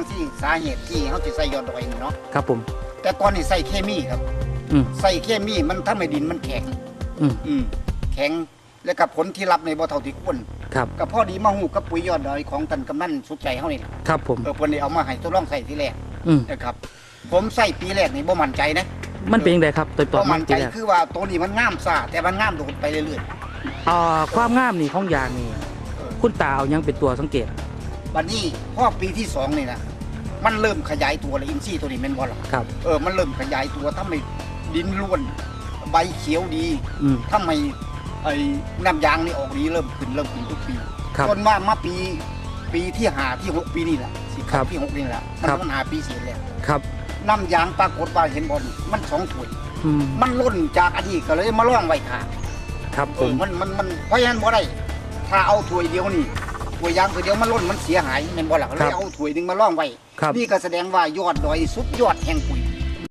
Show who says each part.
Speaker 1: จังซี่สาเหตุที่เขาจะใส่ยอดดอยนี่เนาะ
Speaker 2: ครับผม
Speaker 1: แต่ตอนนี้ใส่เคมีครับ
Speaker 2: อืม
Speaker 1: ใส่เคมีมันทำให้ดินมันแข็ง
Speaker 2: อืม
Speaker 1: อืมแข็งแล้วกับผลที่รับในบ่เท่าที่ควร
Speaker 2: ครับ
Speaker 1: ก็พอดีมาหูกับปุ๋ยยอดดอยของท่านกำนันสุขใจเฮานี่ล่ะ
Speaker 2: ครับผม
Speaker 1: เออเพิ่นได้เอามาให้ทดลองใส่ทีแรก
Speaker 2: อืม
Speaker 1: นะครับ ผมใส่ปีแรกนี่บ่มั่นใจนะ
Speaker 2: มันเป็นยังไงครับตัวต่
Speaker 1: บ่
Speaker 2: อมั
Speaker 1: มั่
Speaker 2: น
Speaker 1: น
Speaker 2: ปี
Speaker 1: ใจ
Speaker 2: แรก
Speaker 1: คือว่าตัวนี้มันงามซ่าแต่มันงามโดดไปเรื่อย
Speaker 2: อ่าความงามนี่ของยางนี่คุณตาเอายังเป็นตัวสังเกต
Speaker 1: ๆ บัดนี้พอปีที่สองนี่นะมันเริ่มขยายตัวแล้วอินทรีย์ตัวนี้แม่นบ่ล่ะ
Speaker 2: ครับ
Speaker 1: เออมันเริ่มขยายตัวทำให้ดินร่วน ใบเขียวดี
Speaker 2: อืม
Speaker 1: ทำให้ไอ้น้ำยางนี่ออกดีเริ่มขึ้นเริ่มขึ้นทุกปี
Speaker 2: ครับ
Speaker 1: จนว่ามาปีปีที่หาที่หกปีนี่แหละสิ
Speaker 2: ครับ
Speaker 1: ที่หกนี่แหละมัน
Speaker 2: ครับ
Speaker 1: มันหาปีเสียแล้ว
Speaker 2: ครับ
Speaker 1: น้ำยางปรากฏว่าเห็นบอลมันสองถ้วย
Speaker 2: อืม
Speaker 1: มันล้นจากอดีตก็เลยมาล่องไว้ค่ะ
Speaker 2: ครับ
Speaker 1: เอ
Speaker 2: ผ
Speaker 1: อ
Speaker 2: ม
Speaker 1: มันมันมันเพราะฉะนั้นบ่ได้ ถ้าเอาถ้วยเดียวนี่ ถ้วยยางตัวเดียวมันล้นมันเสียหายแม่นบ่ล่ะก็เลยเอาถ้วยหนึงมาล่องไว้
Speaker 2: ครับ
Speaker 1: นี่ก็แสดงว่ายอดดอยสุดยอดแห่งปุ๋ย